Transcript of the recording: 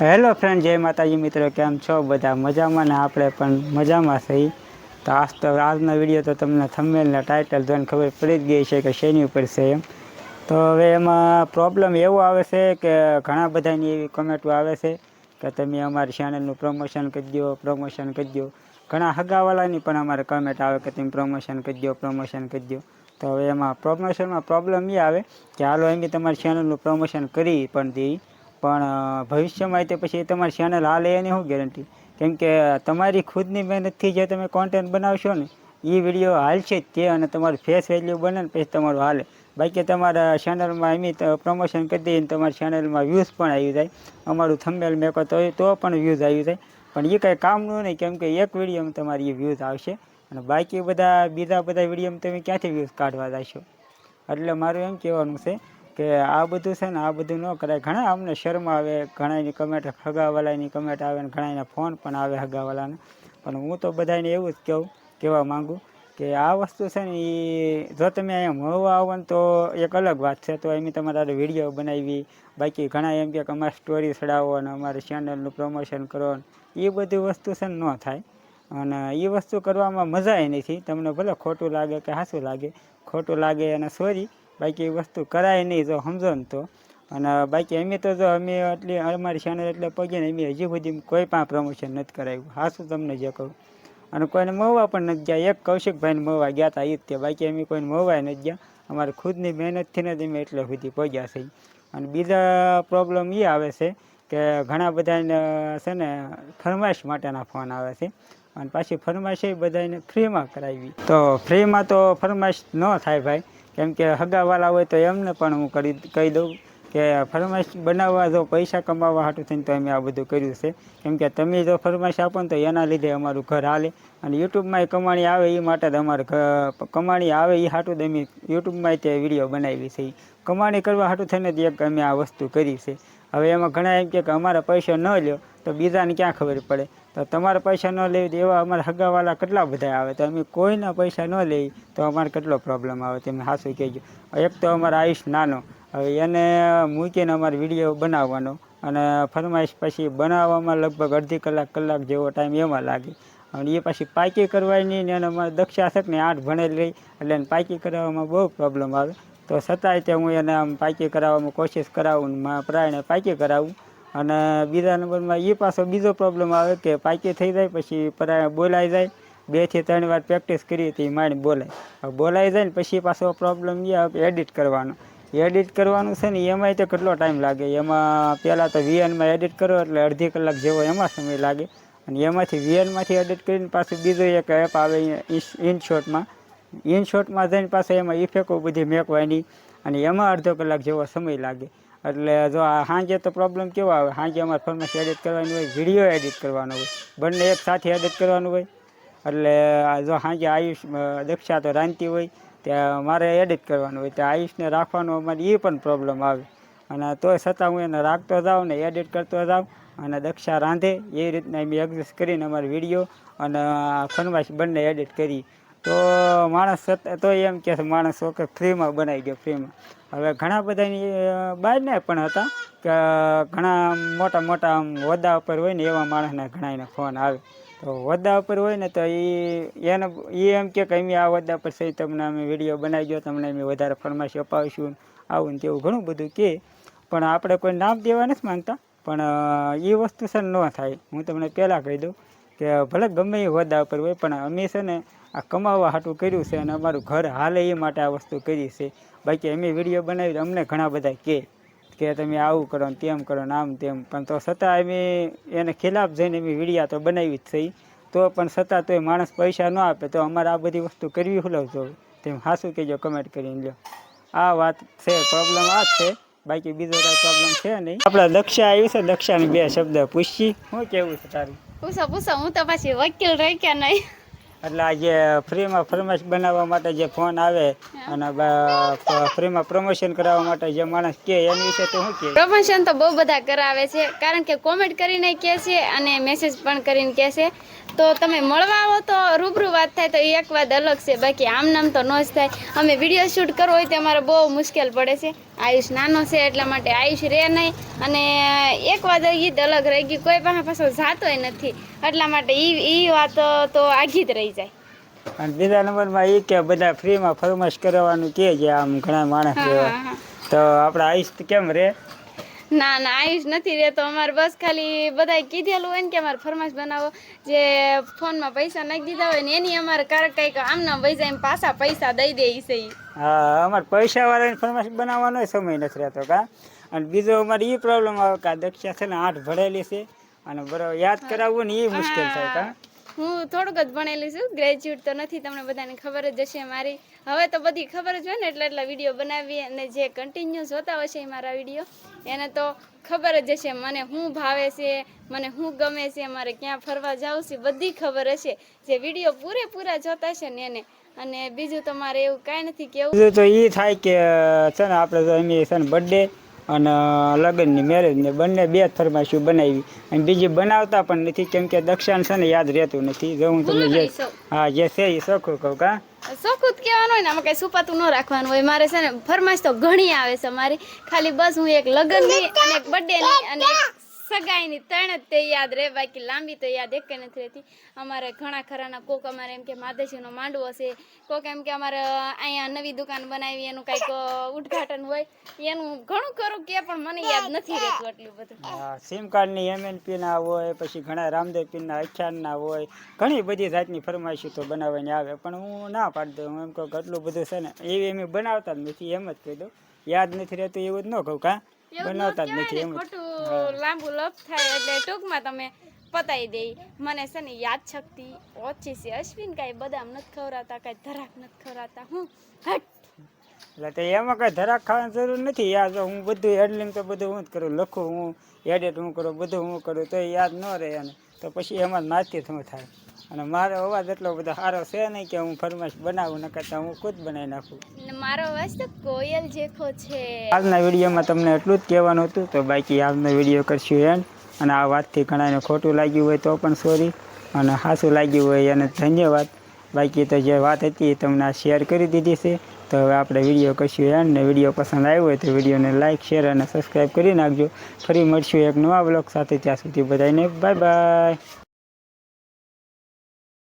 Hello friend, જય માતાજી મિત્રો, કેમ છો? બધા મજામાં ને આપણે પણ મજામાં છીએ. તો આજ તો આજનો વીડિયો તો તમને થંબેલના ટાઇટલ જોઈને ખબર પડી જ ગઈ છે કે શેની ઉપર છે એમ. તો હવે એમાં પ્રોબ્લેમ એવો આવે છે કે ઘણા બધાની એવી કમેન્ટો આવે છે કે તમે અમારી ચેનલનું પ્રમોશન કરી દો પ્રમોશન કરી દો ઘણા હગાવાલાની પણ અમારે કમેન્ટ આવે કે તમે પ્રમોશન કરી દો પ્રમોશન કરી દો તો હવે એમાં પ્રમોશનમાં પ્રોબ્લેમ એ આવે કે હાલો એમ તમારી ચેનલનું પ્રમોશન કરી પણ દઈએ પણ ભવિષ્યમાં તે પછી તમારી ચેનલ હાલે એની શું ગેરંટી કેમ કે, તમારી ખુદની મહેનતથી જે તમે કોન્ટેન્ટ બનાવશો ને, એ વીડિયો હાલશે જ તે અને તમારું ફેસ વેલ્યુ બને ને પછી તમારું હાલે. બાકી તમારા ચેનલમાં એમની પ્રમોશન કરી દઈએ તમારી ચેનલમાં વ્યૂઝ પણ આવી જાય. અમારું થંબેલ મેકો તો તો પણ વ્યૂઝ આવી જાય. પણ એ કાંઈ કામનું નહીં, કેમ કે એક વિડીયોમાં તમારી એ વ્યૂઝ આવશે. અને બાકી બધા, બીજા બધા વિડીયોમાં તમે ક્યાંથી વ્યૂઝ કાઢવા જશો? એટલે મારું એમ કહેવાનું છે કે આ બધું છે ને, આ બધું ન કરાય. ઘણા અમને શરમ આવે ઘણાની કમેન્ટ હગાવાલાની કમેન્ટ આવે ને ઘણાને ફોન પણ આવે હગાવાલાને. પણ હું તો બધાને એવું જ કહું, કહેવા માગું કે આ વસ્તુ છે ને એ જો તમે એમ મળવા આવો ને તો એક અલગ વાત છે. તો એમ તમારે વીડિયો બનાવી. બાકી ઘણા એમ કે અમારી સ્ટોરી ચડાવો અને અમારી ચેનલનું પ્રમોશન કરો એ બધી વસ્તુ છે ને ન થાય. અને એ વસ્તુ કરવામાં મજા એ નથી. તમને ભલે ખોટું લાગે કે સાચું લાગે, ખોટું લાગે અને સોરી બાકી એ વસ્તુ કરાય નહીં જો સમજો ને તો. અને બાકી અમે તો જો અમે એટલી અમારી ચેનલ એટલે પગે ને અમે હજી સુધી કોઈ પણ પ્રમોશન નથી કરાવ્યું. હાસું તમને જે કહું? અને કોઈને મહવા પણ નથી ગયા. એક કૌશિકભાઈને મહવા ગયા હતા એ જ તે બાકી અમે કોઈને મહવાય નથી ગયા. અમારે ખુદની મહેનતથી જ અમે એટલે સુધી પહોંચ્યા છીએ. અને બીજા પ્રોબ્લેમ એ આવે છે કે ઘણા બધાને, છે ને, ફરમાઈશ માટેના ફોન આવે છે. અને પાછી ફરમાઈશ એ બધાને ફ્રીમાં કરાવી. તો ફ્રીમાં તો ફરમાઈશ ન થાય ભાઈ. કેમ કે હગાવાલા હોય તો એમને પણ હું કરી કહી દઉં. કે ફરમાઈશ બનાવવા જો પૈસા કમાવા હાટું થઈને તો અમે આ બધું કર્યું છે. કેમ કે તમે જો ફરમાઈશ આપો ને તો એના લીધે અમારું ઘર હાલે. અને યુટ્યુબમાં એ કમાણી આવે એ માટે જ અમારે કમાણી આવે એ હાટું જ અમે યુટ્યુબમાં તે વીડિયો બનાવી છે. કમાણી કરવા હાટું થઈને જ એક અમે આ વસ્તુ કરી છે. હવે એમાં ઘણા એમ કે અમારા પૈસા ન લ્યો તો બીજાને ક્યાં ખબર પડે? તો તમારા પૈસા ન લેવી એવા અમારા હગાવાલા કેટલા બધા આવે? તો અમે કોઈના પૈસા ન લઈએ તો અમારે કેટલો પ્રોબ્લેમ આવે? તમે સાચું કહેજો. એક તો અમારા આયુષ નાનો હવે એને મૂકીને અમારે વીડિયો બનાવવાનો અને ફરમાઈશ પછી બનાવવામાં લગભગ અડધી કલાક કલાક જેવો ટાઈમ એમાં લાગે. અને એ પછી પાકી કરવાની ને એને અમારે દક્ષા છે ને આઠ ભણેલી રહી એટલે એને પાકી કરાવવામાં બહુ પ્રોબ્લેમ આવે. તો છતાંય તે હું એને આમ પાકી કરાવવામાં કોશિશ કરાવું પ્રાયને પાકી કરાવું. અને બીજા નંબરમાં એ પાછો બીજો પ્રોબ્લેમ આવે કે પાકી થઈ જાય પછી પ્રાયણ બોલાઈ જાય. બેથી ત્રણ વાર પ્રેક્ટિસ કરી હતી માઇન્ડ બોલાય. બોલાઈ જાય ને પછી પાછો પ્રોબ્લેમ એ એડિટ કરવાનો. એડિટ કરવાનું છે ને, એમાંય તો કેટલો ટાઈમ લાગે? એમાં પહેલાં તો વીએનમાં એડિટ કરો એટલે અડધી કલાક જેવો એમાં સમય લાગે. અને એમાંથી વીએનમાંથી એડિટ કરીને પાછું બીજો એક એપ આવે ઇનશોટમાં ઇનશોટમાં જઈને પાછું એમાં ઇફેક્ટો બધી મેકવાની અને એમાં અડધો કલાક જેવો સમય લાગે. એટલે જો આ સાંજે તો પ્રોબ્લેમ કેવો આવે? સાંજે અમારે ફોર્મેટ એડિટ કરવાની હોય વીડિયો એડિટ કરવાનો હોય. બંને એક સાથે એડિટ કરવાનું હોય. એટલે જો સાંજે આયુષ દક્ષા તો રાંધતી હોય ત્યાં મારે એડિટ કરવાનું હોય ત્યાં આયુષને રાખવાનું અમારે એ પણ પ્રોબ્લેમ આવે. અને તોય છતાં હું એને રાખતો જાઉં ને એડિટ કરતો જાઉં અને દક્ષા રાંધે, એ રીતના મેં એડજસ્ટ કરીને અમારો વીડિયો અને ફરમાઈશ બંને એડિટ કરી. તો માણસ તો એમ કે માણસ ઓકે ફ્રીમાં બનાવી ગયો ફ્રીમાં હવે ઘણા બધાની બાયને પણ હતા કે ઘણા મોટા મોટા આમ હોદ્દા ઉપર હોય ને એવા માણસના ઘણા એને ફોન આવે. તો હોદ્દા ઉપર હોય ને તો એ એને એ એમ કે અમે આ હોદ્દા પર સહી તમને અમે વીડિયો બનાવી દો તમને અમે વધારે ફરમાઈશ અપાવીશું, આવું ને તેવું ઘણું બધું કહે પણ આપણે કોઈ નામ દેવા નથી માંગતા, પણ એ વસ્તુ છે ન થાય. હું તમને પહેલાં કહી દઉં કે ભલે ગમે એ હોદ્દા ઉપર હોય, પણ અમે છે ને આ કમાવા હાટું કર્યું છે અને અમારું ઘર હાલે એ માટે આ વસ્તુ કરી છે. બાકી અમે વીડિયો બનાવી તો અમને ઘણા બધા કહે કે તમે આવું કરો ને તેમ કરો ને આમ તેમ. પણ તો છતાં અમે એને ખિલાફ જઈને અમે વિડીયા તો બનાવી જ થઈ તો પણ છતાં તોય માણસ પૈસા ન આપે, તો અમારે આ બધી વસ્તુ કરવી હું જો તેમ હાસું કહેજો કમેન્ટ કરીને લો આ વાત છે પ્રોબ્લેમ આ છે. બાકી બીજો કાંઈ પ્રોબ્લેમ છે નહીં. આપણા દક્ષા આવ્યું છે દક્ષાને બે શબ્દ પૂછી. શું કેવું છે તારું? પૂછો પૂછો, હું તો પાછી વકીલ રહી કે નહીં? એટલે આ જે ફ્રીમાં ફરમાઈશ બનાવવા માટે જે ફોન આવે અને ફ્રીમાં પ્રમોશન કરાવવા માટે જે માણસ કહે એની વિશે તો શું કે? પ્રમોશન તો બહુ બધા કરાવે છે, કારણ કે કોમેન્ટ કરીને કહે છે અને મેસેજ પણ કરીને કહે છે. તો તમે મળવા આવો તો રૂબરૂ વાત થાય તો એ એક વાત અલગ છે, બાકી આમ નામ તો ન જ થાય. અમે વીડિયો શૂટ કરવો હોય તો અમારે બહુ મુશ્કેલ પડે છે. આયુષ નાનો છે એટલા માટે આયુષ રહે નહીં. અને એક વાત ઈદ અલગ રહી ગઈ કોઈ પાસે પાછો જાતોય નથી. એટલા માટે ઈ ઈ વાત તો આઘી જ રહી જાય. અને બીજા નંબરમાં એ કે બધા ફ્રીમાં ફરમાશ કરવાનું કે છે આમ ઘણા માણસ તો આપણે આયુષ કેમ રે? ના ના આયુષ નથી રહેતો. અમારે બસ ખાલી બધાય કીધેલું હોય ને કે અમારે ફરમાશ બનાવો. જે ફોનમાં પૈસા નાખી દીધા હોય ને એની અમારે ક્યારેક કંઈક આમના વહી એમ પાછા પૈસા દઈ દે છે હા અમારે પૈસાવાળાની ફરમાશ બનાવવાનો સમય નથી રહેતો કા. અને બીજો અમારે એ પ્રોબ્લેમ આવે કે દક્ષા છે ને આઠ ભણેલી છે. અને બરાબર યાદ કરાવવું ને એ મુશ્કેલ થાય કા. હું થોડુંક જ ભણેલી છું. ગ્રેજ્યુએટ તો નથી, તમને બધાને ખબર જ હશે મારી. હવે તો બધી ખબર જ હોય ને, એટલે એટલા વીડિયો બનાવીએ અને જે કન્ટિન્યુ જોતા હશે મારા વીડિયો એને તો ખબર જ હશે, મને શું ભાવે છે, મને શું ગમે છે, મારે ક્યાં ફરવા જાવ છે, બધી ખબર હશે. જે વીડિયો પૂરેપૂરા જોતા હશે ને એને. અને બીજું તમારે એવું કાંઈ નથી કેવું. તો એ થાય કે છે ને, આપણે તો એમ છે ને બર્થડે અને લગ્નની મેરેજ ને બંને બે ફરમાઈશું બનાવી. અને બીજી બનાવતા પણ નથી કેમ કે દક્ષાણ છે ને યાદ રહેતું નથી. જો હું તમને જે હા જે છે એ સખું કહું કા? ચોખ્ખું જ કહેવાનું હોય ને આમાં કઈ સુપાતું ન રાખવાનું હોય. મારે છે ને ફરમાઈશ તો ઘણી આવે છે મારી. ખાલી બસ હું એક લગ્નની અને એક બર્થડેની અને સગાઈની ત્રણ જ તે રહે, બાકી લાંબી તો એક નથી રહેતી. અમારે ઘણા ખરાના કોક અમારે એમ કે માધેશીનો માંડવો છે, કોક એમ કે અમારે અહીંયા નવી દુકાન બનાવી, એનું કંઈક ઉદ્ઘાટન હોય. એનું ઘણું ખરું કે, પણ મને યાદ નથી રહેતું એટલું બધું. સિમ કાર્ડની એમએનપી ના હોય, પછી ઘણા રામદેવ પીરના અખ્યાનના હોય, ઘણી બધી જાતની ફરમાઈશી તો બનાવવાની આવે, પણ હું ના પાડી દઉં. એમ કહું એટલું બધું છે ને, એવી એમ બનાવતા જ નથી, એમ જ કહી દઉં. યાદ નથી રહેતું, એવું જ ન કહું, કા? બનાવતા જ નથી એમ ખોટું લાંબુ લપ થાય એટલે ટૂંકમાં તમે પતાવી દે મને છે ને યાદ શક્તિ ઓછી છે. અશ્વિન કાંઈ બદામ નથી ખવડાવતા કાંઈ ધરાક નથી ખવડાવતા. હું હટ. એટલે તો એમાં કઈ ધરાક ખાવાની જરૂર નથી. યાદ હું બધું હેડલિંગ તો બધું હું જ કરું. લખું હું એડિટ હું કરું બધું હું કરું. તો યાદ ન રહે અને તો પછી એમાં નાચતી શું થાય? અને મારો અવાજ એટલો બધો સારો છે નહીં કે હું ફરમાશ બનાવું ન કરતા હું ખુદ બનાવી નાખું. મારો અવાજ તો કોયલ જેખો છે. આજના વિડીયોમાં તમને એટલું જ કહેવાનું હતું તો બાકી આજનો વીડિયો કરશું એન્ડ. અને આ વાતથી ઘણાને ખોટું લાગ્યું હોય તો પણ સોરી અને સાચું લાગ્યું હોય એને ધન્યવાદ. બાકી તો જે વાત હતી એ તમને આ શેર કરી દીધી છે તો હવે આપણે વીડિયો કરશું એન્ડ. ને વીડિયો પસંદ આવ્યો હોય તો વિડીયોને લાઇક શેર અને સબસ્ક્રાઈબ કરી નાખજો. ફરી મળશું એક નવા બ્લોગ સાથે ત્યાં સુધી બધાને બાય બાય.